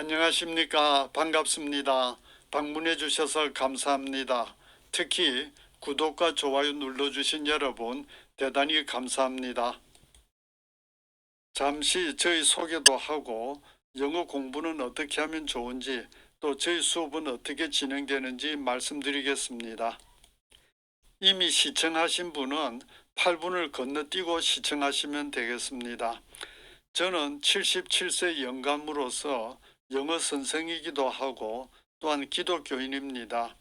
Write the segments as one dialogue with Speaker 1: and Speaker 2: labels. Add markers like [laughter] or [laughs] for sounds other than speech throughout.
Speaker 1: 안녕하십니까. 반갑습니다. 방문해 주셔서 감사합니다. 특히 구독과 좋아요 눌러주신 여러분 대단히 감사합니다. 잠시 저희 소개도 하고 영어 공부는 어떻게 하면 좋은지 또 저희 수업은 어떻게 진행되는지 말씀드리겠습니다. 이미 시청하신 분은 8분을 건너뛰고 시청하시면 되겠습니다. 저는 77세 영감으로서 영어 선생이기도 하고 또한 기독교인입니다.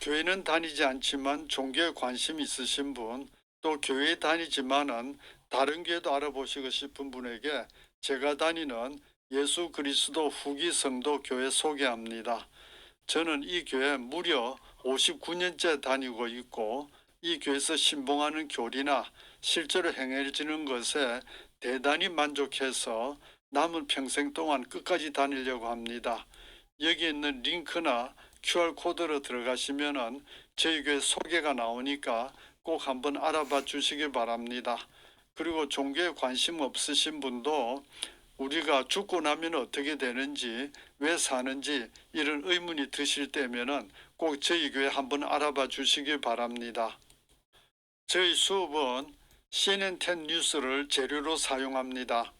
Speaker 1: 교회는 다니지 않지만 종교에 관심 있으신 분, 또 교회에 다니지만은 다른 교회도 알아보시고 싶은 분에게 제가 다니는 예수 그리스도 후기 성도 교회 소개합니다. 저는 이 교회 무려 59년째 다니고 있고 이 교회에서 신봉하는 교리나 실제로 행해지는 것에 대단히 만족해서 남은 평생 동안 끝까지 다니려고 합니다. 여기 있는 링크나 QR 코드로 들어가시면은 저희 교회 소개가 나오니까 꼭 한번 알아봐 주시기 바랍니다. 그리고 종교에 관심 없으신 분도 우리가 죽고 나면 어떻게 되는지 왜 사는지 이런 의문이 드실 때면은 꼭 저희 교회 한번 알아봐 주시기 바랍니다. 저희 수업은 CNN10 뉴스를 재료로 사용합니다.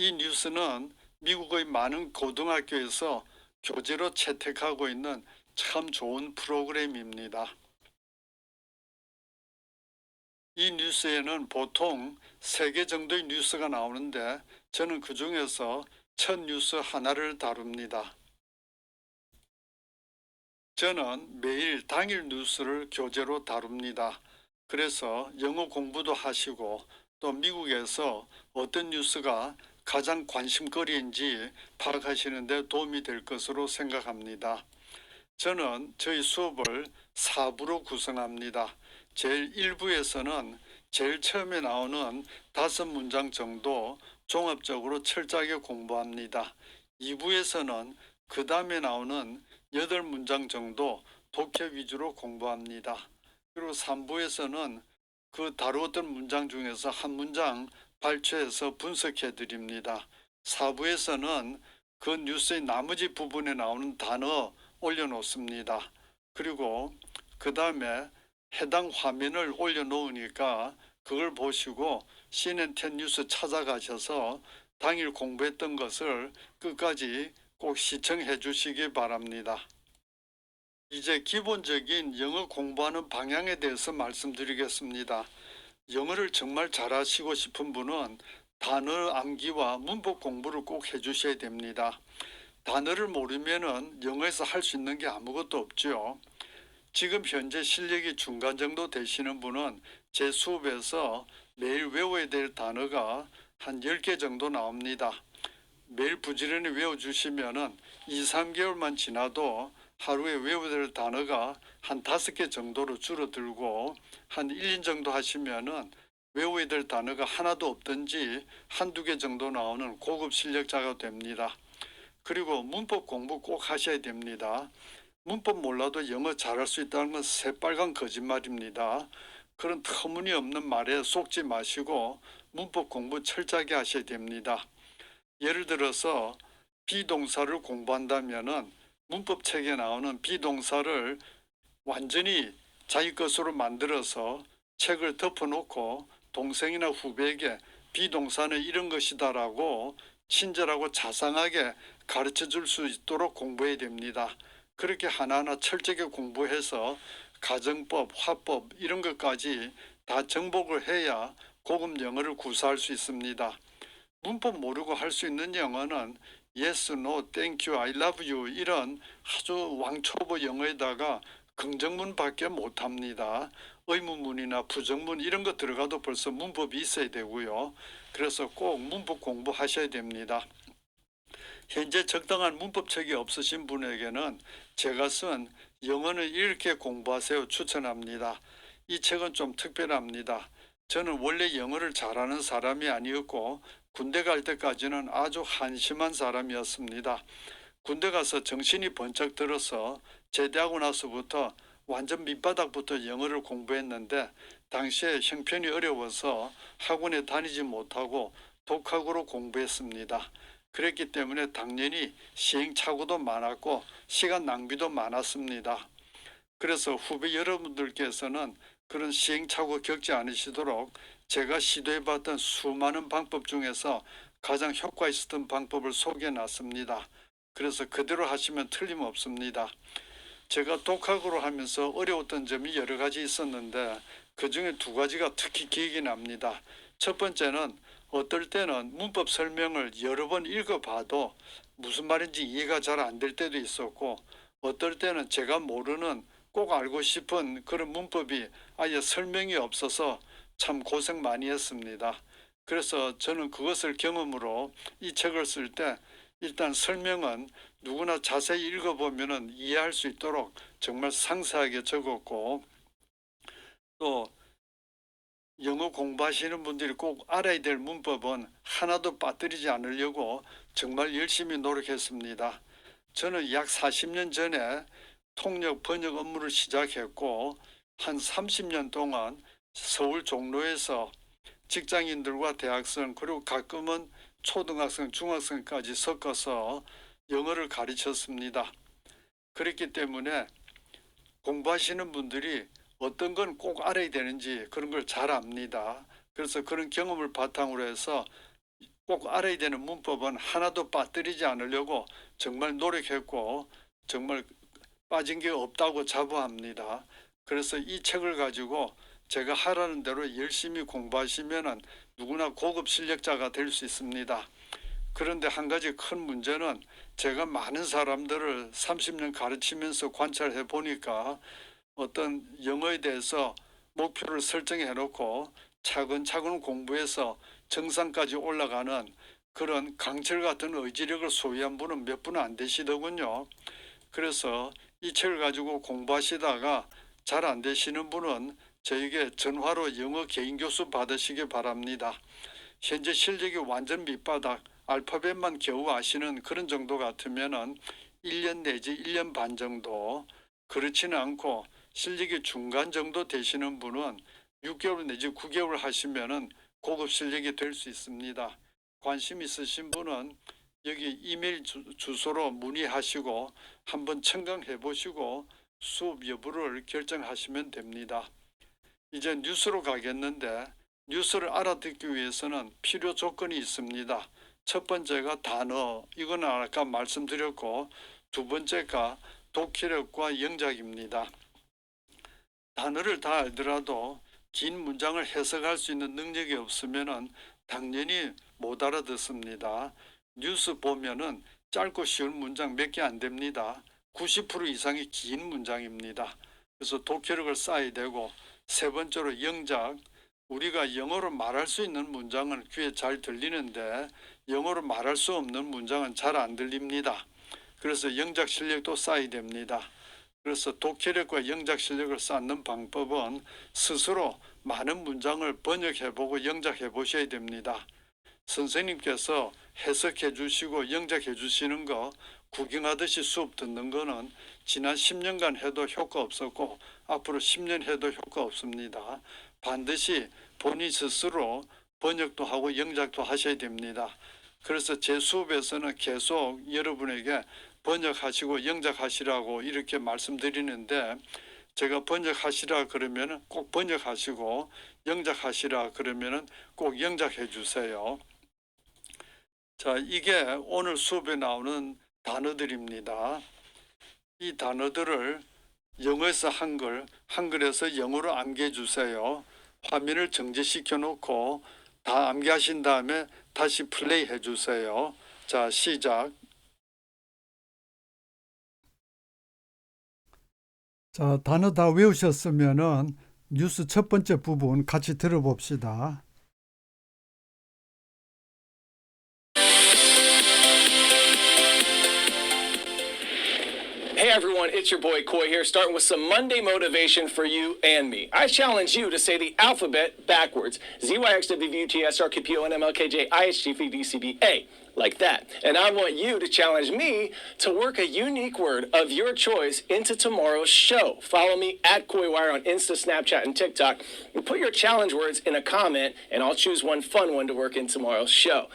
Speaker 1: 이 뉴스는 미국의 많은 고등학교에서 교재로 채택하고 있는 참 좋은 프로그램입니다. 이 뉴스에는 보통 세 개 정도의 뉴스가 나오는데 저는 그 중에서 첫 뉴스 하나를 다룹니다. 저는 매일 당일 뉴스를 교재로 다룹니다. 그래서 영어 공부도 하시고 또 미국에서 어떤 뉴스가 가장 관심거리인지 파악하시는데 도움이 될 것으로 생각합니다. 저는 저희 수업을 4부로 구성합니다. 제일 1부에서는 제일 처음에 나오는 다섯 문장 정도 종합적으로 철저하게 공부합니다. 2부에서는 그 다음에 나오는 여덟 문장 정도 독해 위주로 공부합니다. 그리고 3부에서는 그 다루었던 문장 중에서 한 문장 발췌해서 분석해 드립니다. 4부에서는 그 뉴스의 나머지 부분에 나오는 단어 올려놓습니다. 그리고 그 다음에 해당 화면을 올려놓으니까 그걸 보시고 CNN10 뉴스 찾아가셔서 당일 공부했던 것을 끝까지 꼭 시청해 주시기 바랍니다. 이제 기본적인 영어 공부하는 방향에 대해서 말씀드리겠습니다. 영어를 정말 잘하시고 싶은 분은 단어 암기와 문법 공부를 꼭 해주셔야 됩니다. 단어를 모르면은 영어에서 할 수 있는 게 아무것도 없죠. 지금 현재 실력이 중간 정도 되시는 분은 제 수업에서 매일 외워야 될 단어가 한 10개 정도 나옵니다. 매일 부지런히 외워주시면은 2, 3개월만 지나도 하루에 외워야 될 단어가 한 다섯 개 정도로 줄어들고 한 1년 정도 하시면은 외워야 될 단어가 하나도 없든지 한두 개 정도 나오는 고급 실력자가 됩니다. 그리고 문법 공부 꼭 하셔야 됩니다. 문법 몰라도 영어 잘할 수 있다는 건 새빨간 거짓말입니다. 그런 터무니없는 말에 속지 마시고 문법 공부 철저하게 하셔야 됩니다. 예를 들어서 비동사를 공부한다면은 문법 책에 나오는 비동사를 완전히 자기 것으로 만들어서 책을 덮어놓고 동생이나 후배에게 비동사는 이런 것이다라고 친절하고 자상하게 가르쳐 줄 수 있도록 공부해야 됩니다. 그렇게 하나하나 철저하게 공부해서 가정법, 화법 이런 것까지 다 정복을 해야 고급 영어를 구사할 수 있습니다. 문법 모르고 할 수 있는 영어는 yes, no, thank you, I love you 이런 아주 왕초보 영어에다가 긍정문 밖에 못합니다. 의문문이나 부정문 이런 거 들어가도 벌써 문법이 있어야 되고요. 그래서 꼭 문법 공부하셔야 됩니다. 현재 적당한 문법책이 없으신 분에게는 제가 쓴 영어는 이렇게 공부하세요 추천합니다. 이 책은 좀 특별합니다. 저는 원래 영어를 잘하는 사람이 아니었고 군대 갈 때까지는 아주 한심한 사람이었습니다. 군대 가서 정신이 번쩍 들어서 제대하고 나서부터 완전 밑바닥부터 영어를 공부했는데 당시에 형편이 어려워서 학원에 다니지 못하고 독학으로 공부했습니다. 그랬기 때문에 당연히 시행착오도 많았고 시간 낭비도 많았습니다. 그래서 후배 여러분들께서는 그런 시행착오 겪지 않으시도록 제가 시도해봤던 수많은 방법 중에서 가장 효과 있었던 방법을 소개해 놨습니다. 그래서 그대로 하시면 틀림없습니다. 제가 독학으로 하면서 어려웠던 점이 여러 가지 있었는데 그 중에 두 가지가 특히 기억이 납니다. 첫 번째는 어떨 때는 문법 설명을 여러 번 읽어봐도 무슨 말인지 이해가 잘 안 될 때도 있었고 어떨 때는 제가 모르는 꼭 알고 싶은 그런 문법이 아예 설명이 없어서 참 고생 많이 했습니다. 그래서 저는 그것을 경험으로 이 책을 쓸 때 일단 설명은 누구나 자세히 읽어보면 이해할 수 있도록 정말 상세하게 적었고 또 영어 공부하시는 분들이 꼭 알아야 될 문법은 하나도 빠뜨리지 않으려고 정말 열심히 노력했습니다. 저는 약 40년 전에 통역 번역 업무를 시작했고 한 30년 동안 서울 종로에서 직장인들과 대학생 그리고 가끔은 초등학생, 중학생까지 섞어서 영어를 가르쳤습니다. 그렇기 때문에 공부하시는 분들이 어떤 건 꼭 알아야 되는지 그런 걸 잘 압니다. 그래서 그런 경험을 바탕으로 해서 꼭 알아야 되는 문법은 하나도 빠뜨리지 않으려고 정말 노력했고 정말 빠진 게 없다고 자부합니다. 그래서 이 책을 가지고 제가 하라는 대로 열심히 공부하시면은 누구나 고급 실력자가 될 수 있습니다. 그런데 한 가지 큰 문제는 제가 많은 사람들을 30년 가르치면서 관찰해 보니까 어떤 영어에 대해서 목표를 설정해 놓고 차근차근 공부해서 정상까지 올라가는 그런 강철 같은 의지력을 소유한 분은 몇 분은 안 되시더군요. 그래서 이 책을 가지고 공부하시다가 잘 안 되시는 분은 저에게 전화로 영어 개인 교수 받으시기 바랍니다. 현재 실력이 완전 밑바닥 알파벳만 겨우 아시는 그런 정도 같으면은 1년 내지 1년 반 정도 그렇지는 않고 실력이 중간 정도 되시는 분은 6개월 내지 9개월 하시면은 고급 실력이 될 수 있습니다. 관심 있으신 분은 여기 이메일 주, 주소로 문의하시고 한번 청강해 보시고 수업 여부를 결정하시면 됩니다. 이제 뉴스로 가겠는데 뉴스를 알아듣기 위해서는 필요 조건이 있습니다. 첫 번째가 단어, 이거는 아까 말씀드렸고 두 번째가 독해력과 영작입니다. 단어를 다 알더라도 긴 문장을 해석할 수 있는 능력이 없으면은 당연히 못 알아듣습니다. 뉴스 보면은 짧고 쉬운 문장 몇 개 안 됩니다. 90% 이상이 긴 문장입니다. 그래서 독해력을 쌓아야 되고 세 번째로 영작 우리가 영어로 말할 수 있는 문장은 귀에 잘 들리는데 영어로 말할 수 없는 문장은 잘 안 들립니다. 그래서 영작 실력도 쌓아야 됩니다. 그래서 독해력과 영작 실력을 쌓는 방법은 스스로 많은 문장을 번역해보고 영작해 보셔야 됩니다. 선생님께서 해석해 주시고 영작해 주시는 거 구경하듯이 수업 듣는 거는 지난 10년간 해도 효과 없었고 앞으로 10년 해도 효과 없습니다. 반드시 본인 스스로 번역도 하고 영작도 하셔야 됩니다. 그래서 제 수업에서는 계속 여러분에게 번역하시고 영작하시라고 이렇게 말씀드리는데 제가 번역하시라 그러면 꼭 번역하시고 영작하시라 그러면 꼭 영작해 주세요. 자, 이게 오늘 수업에 나오는 단어들입니다. 이 단어들을 영어에서 한글, 한글에서 영어로 암기해 주세요. 화면을 정지시켜 놓고 다 암기하신 다음에 다시 플레이 해 주세요. 자, 시작. 자, 단어 다 외우셨으면은 뉴스 첫 번째 부분 같이 들어봅시다.
Speaker 2: everyone, it's your boy Koi here, starting with some Monday motivation for you and me. I challenge you to say the alphabet backwards ZYXWVUTSRKPONMLKJIHGVDCBA, like that. And I want you to challenge me to work a unique word of your choice into tomorrow's show. Follow me at KoiWire on Insta, Snapchat, and TikTok. And put your challenge words in a comment, and I'll choose one fun one to work in tomorrow's show.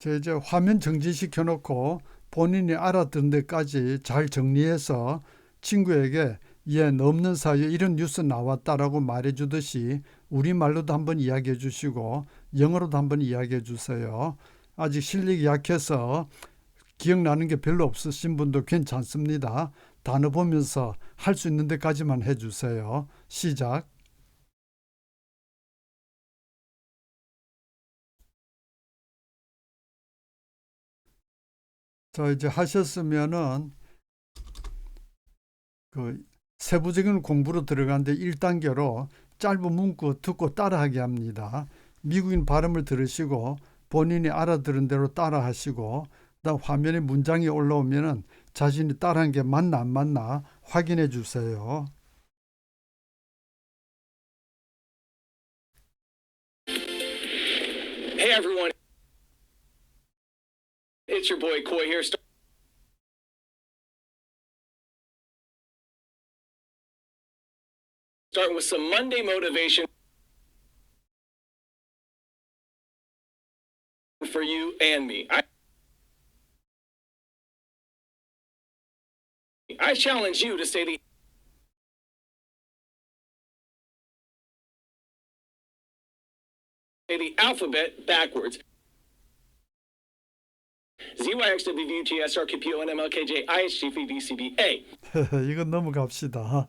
Speaker 1: 저 이제 화면 정지시켜 놓고 본인이 알아듣는 데까지 잘 정리해서 친구에게 얘 넘는 사이에 이런 뉴스 나왔다라고 말해 주듯이 우리말로도 한번 이야기해 주시고 영어로도 한번 이야기해 주세요. 아직 실력이 약해서 기억나는 게 별로 없으신 분도 괜찮습니다. 단어 보면서 할 수 있는 데까지만 해 주세요. 시작. 자, 이제 하셨으면은 그 세부적인 공부로 들어가는데 1단계로 짧은 문구 듣고 따라하게 합니다. 미국인 발음을 들으시고 본인이 알아들은 대로 따라하시고 그다음 화면에 문장이 올라오면은 자신이 따라한 게 맞나 안 맞나 확인해 주세요.
Speaker 2: It's your boy Coy here. Start- Starting with some Monday motivation for you and me. I, I challenge you to say the say the alphabet backwards. ZYXWVGSRQPONMLKJ IHGVDCBA. [laughs]
Speaker 1: 이건 넘어갑시다.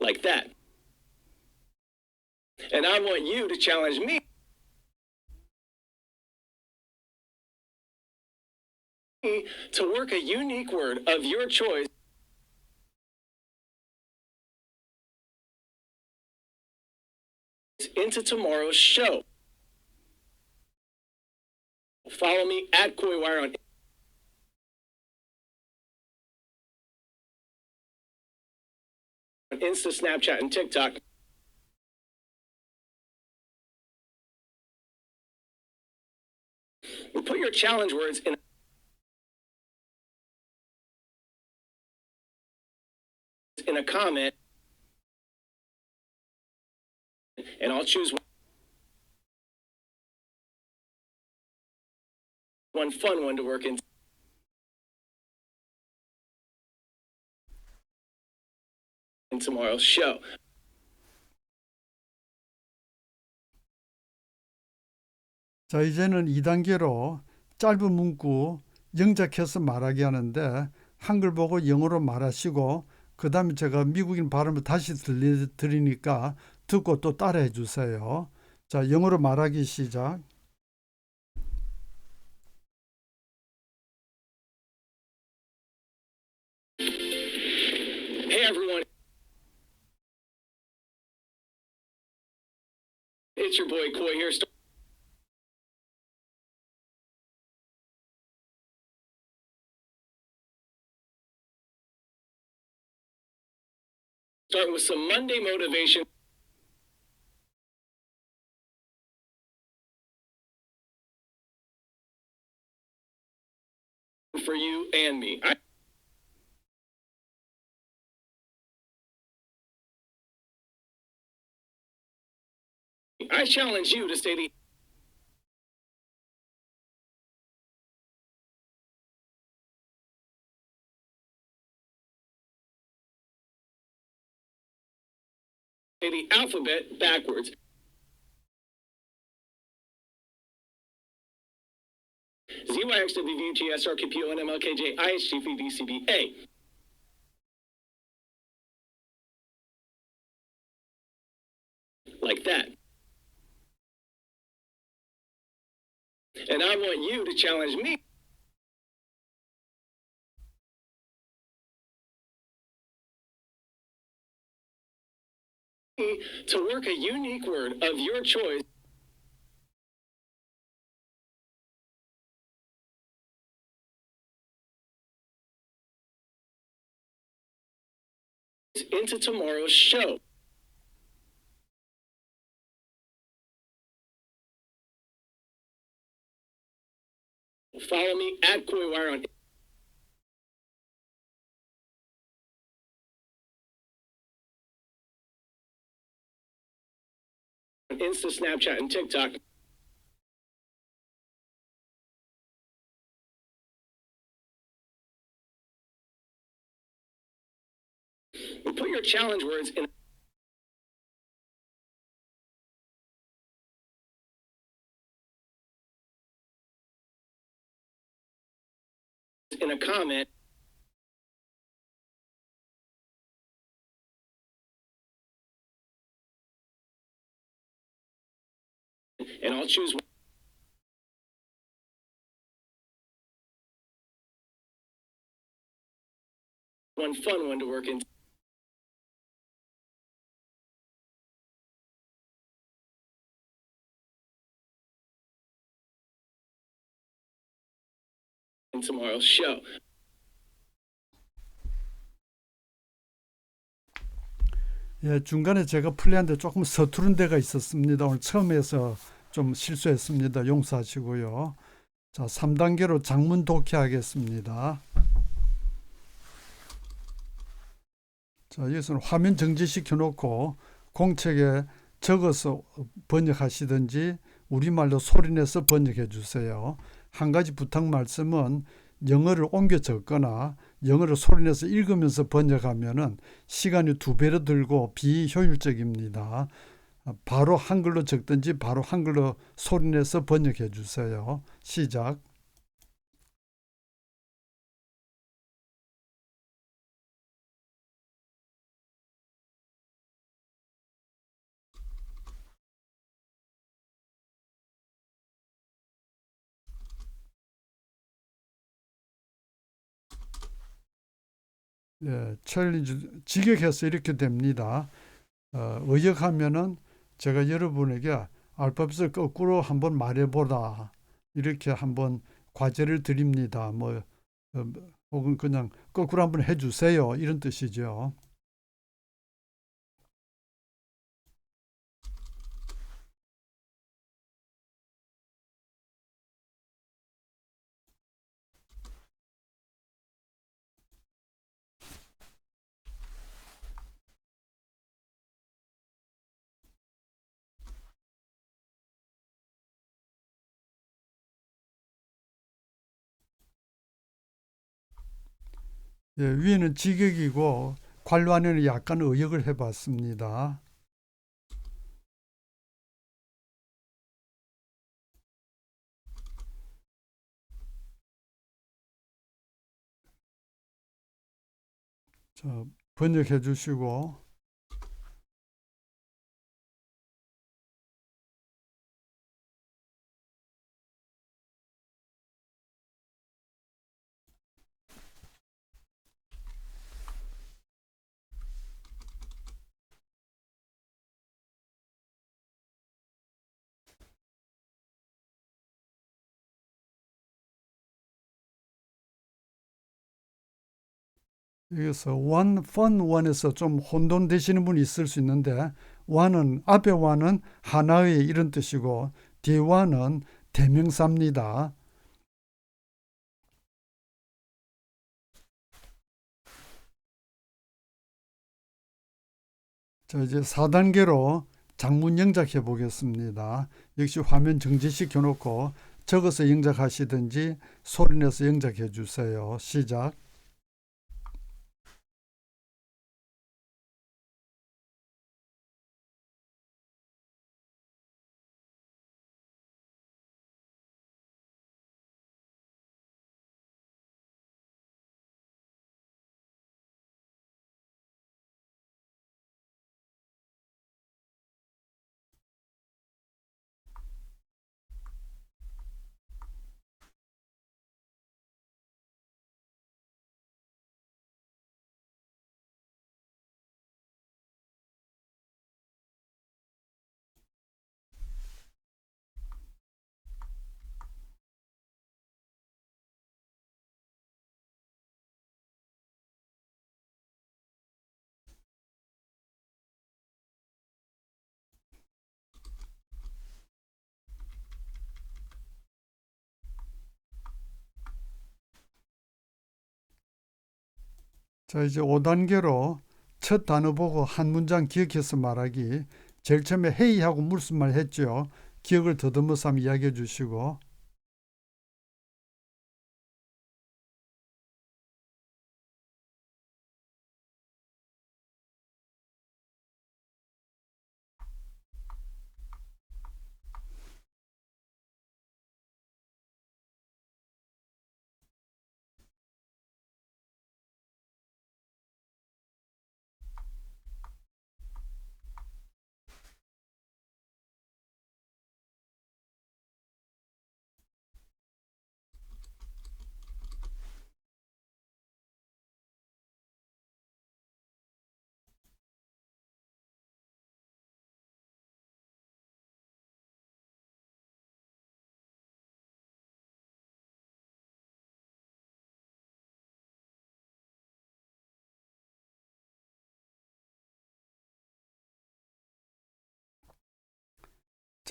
Speaker 2: like that. And I want you to challenge me to work a unique word of your choice into tomorrow's show. Follow me at Coywire on on Insta, Snapchat, and TikTok. And put your challenge words in in a comment, and I'll choose one fun one to work in. in tomorrow's show.
Speaker 1: 자, 이제는 2단계로 짧은 문구 영작해서 말하게 하는데 한글 보고 영어로 말하시고 그 다음에 제가 미국인 발음을 다시 들리, 드리니까 듣고 또 따라해 주세요. 자, 영어로 말하기 시작.
Speaker 2: Everyone. It's your boy Coy here. St- Starting with some Monday motivation. For you and me. I- I challenge you to say the the alphabet backwards. ZYXWVUTSRQPONMLKJIHGVDCBA. Like that. And I want you to challenge me to work a unique word of your choice into tomorrow's show. Follow me at Coywire on Insta, Snapchat, and TikTok. Put your challenge words in comment. And I'll choose one fun one to work in. Tomorrow's show.
Speaker 1: 예, 중간에 제가 플레이한데 조금 서투른 데가 있었습니다. 오늘 처음에서 좀 실수했습니다. 용서하시고요. 자, 3단계로 장문 독해하겠습니다. 자, 여기서는 화면 정지시켜 놓고 공책에 적어서 번역하시든지 우리말로 소리내서 번역해 주세요. 한 가지 부탁 말씀은 영어를 옮겨 적거나 영어를 소리내서 읽으면서 번역하면은 시간이 두 배로 들고 비효율적입니다. 바로 한글로 적든지 바로 한글로 소리내서 번역해 주세요. 시작. 예, 챌린지 직역해서 이렇게 됩니다. 어, 의역하면은 제가 여러분에게 알파벳을 거꾸로 한번 말해보라 이렇게 한번 과제를 드립니다. 뭐 어, 혹은 그냥 거꾸로 한번 해주세요 이런 뜻이죠. 예, 위에는 직역이고 관로 안에는 약간 의역을 해봤습니다. 자, 번역해 주시고 여기서 one, fun one에서 좀 혼돈되시는 분이 있을 수 있는데 one은 앞에 one은 하나의 이런 뜻이고 뒤에 one은 대명사입니다. 자 이제 4단계로 장문 영작해 보겠습니다. 역시 화면 정지시켜 놓고 적어서 영작하시든지 소리내서 영작해 주세요. 시작. 자, 이제 5단계로 첫 단어 보고 한 문장 기억해서 말하기. 제일 처음에 회의하고 무슨 말 했죠. 기억을 더듬어서 한번 이야기해 주시고.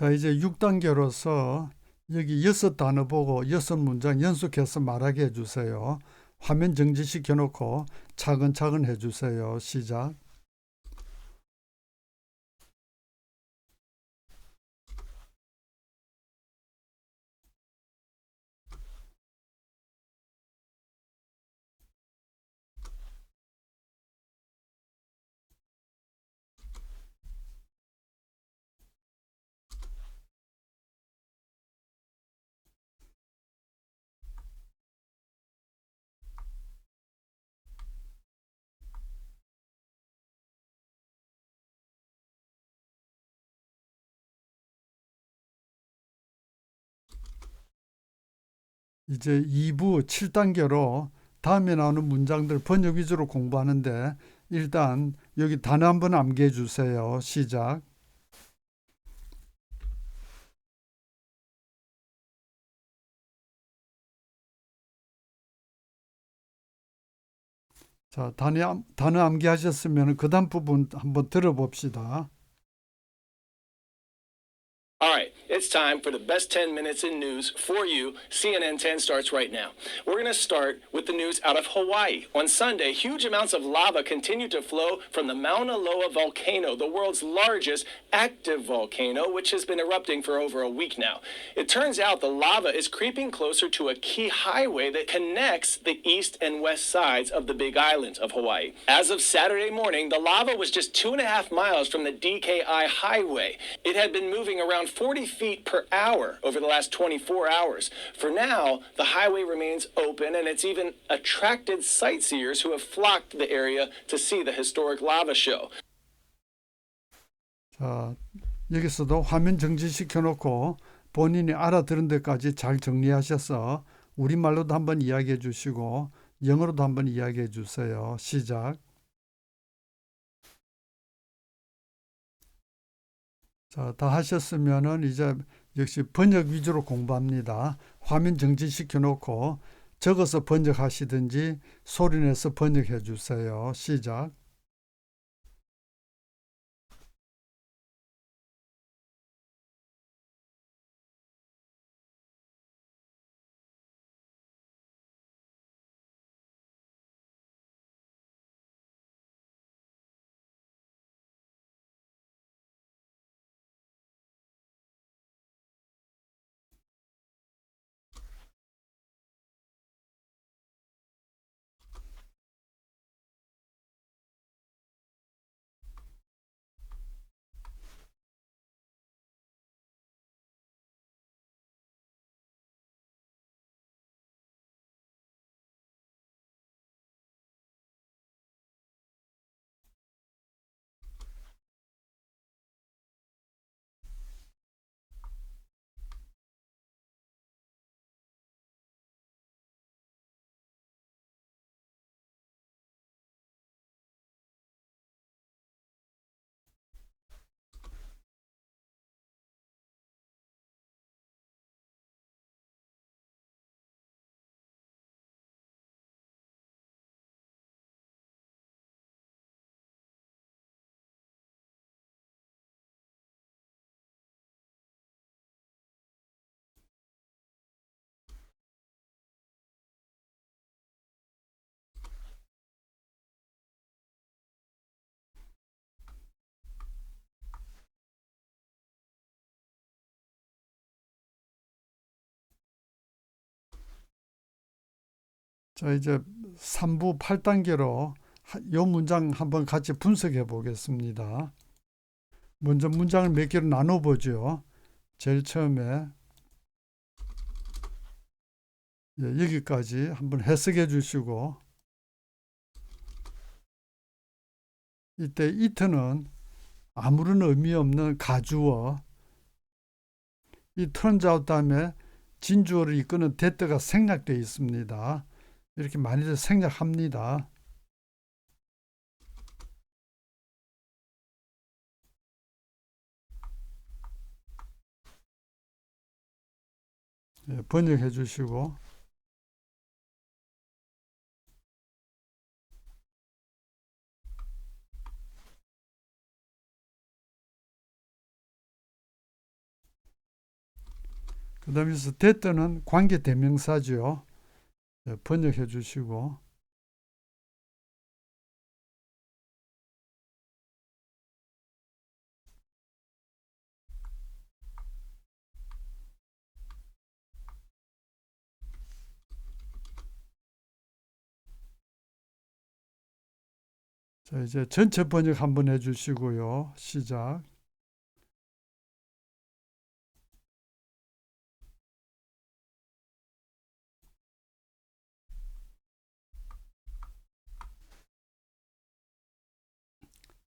Speaker 1: 자, 이제 6단계로서 여기 여섯 단어 보고 여섯 문장 연속해서 말하게 해주세요. 화면 정지시켜 놓고 차근차근 해주세요. 시작. 이제 2부 7단계로 다음에 나오는 문장들 번역 위주로 공부하는데 일단 여기 단어 한번 암기해 주세요. 시작. 자, 단어, 암- 단어 암기하셨으면 그 다음 부분 한번 들어봅시다.
Speaker 2: All right, it's time for the best 10 minutes in news for you. CNN 10 starts right now. We're going to start with the news out of Hawaii. On Sunday, huge amounts of lava continued to flow from the Mauna Loa volcano, the world's largest active volcano, which has been erupting for over a week now. It turns out the lava is creeping closer to a key highway that connects the east and west sides of the Big Island of Hawaii. As of Saturday morning, the lava was just two and a half miles from the DKI highway. It had been moving around 40 feet per hour over the last 24 hours. For now, the highway remains open and it's even attracted sightseers who have flocked the area to see the historic lava show.
Speaker 1: 자, 여기서도 화면 정지시켜 놓고 본인이 알아들은 데까지 잘 정리하셔서 우리말로도 한번 이야기해 주시고 영어로도 한번 이야기해 주세요. 시작. 자, 다 하셨으면은 이제 역시 번역 위주로 공부합니다. 화면 정지시켜 놓고 적어서 번역하시든지 소리내서 번역해 주세요. 시작. 자, 이제 3부 8단계로 이 문장 한번 같이 분석해 보겠습니다. 먼저 문장을 몇 개로 나눠 보죠. 제일 처음에 예, 여기까지 한번 해석해 주시고 이때 이트는 아무런 의미 없는 가주어 이 out 다음에 진주어를 이끄는 대때가 생략되어 있습니다. 이렇게 많이들 생략합니다. 예, 번역해 주시고 그 다음에 대때는 관계 대명사죠. 예, 번역해 주시고 자, 이제 전체 번역 한번 해 주시고요. 시작.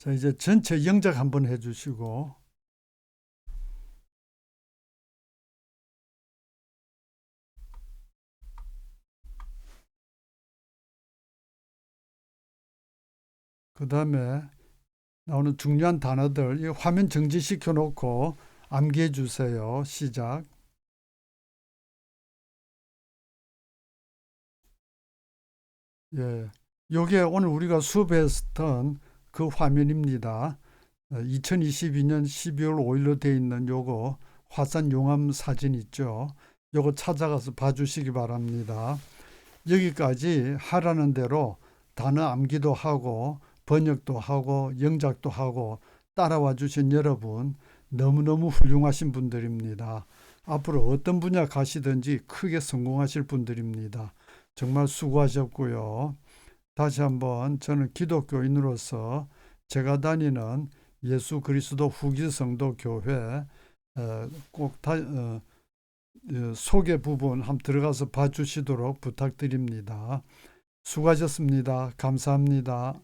Speaker 1: 자, 이제 전체 영작 한번 해 주시고 그 다음에 나오는 중요한 단어들 이 화면 정지시켜 놓고 암기해 주세요. 시작. 예. 요게 오늘 우리가 수업했던 그 화면입니다. 2022년 12월 5일로 되어 있는 요거 화산 용암 사진 있죠. 요거 찾아가서 봐주시기 바랍니다. 여기까지 하라는 대로 단어 암기도 하고 번역도 하고 영작도 하고 따라와 주신 여러분 너무너무 훌륭하신 분들입니다. 앞으로 어떤 분야 가시든지 크게 성공하실 분들입니다. 정말 수고하셨고요. 다시 한번 저는 기독교인으로서 제가 다니는 예수 그리스도 후기 성도 교회 어, 꼭 다, 어, 어, 소개 부분 한번 들어가서 봐주시도록 부탁드립니다. 수고하셨습니다. 감사합니다.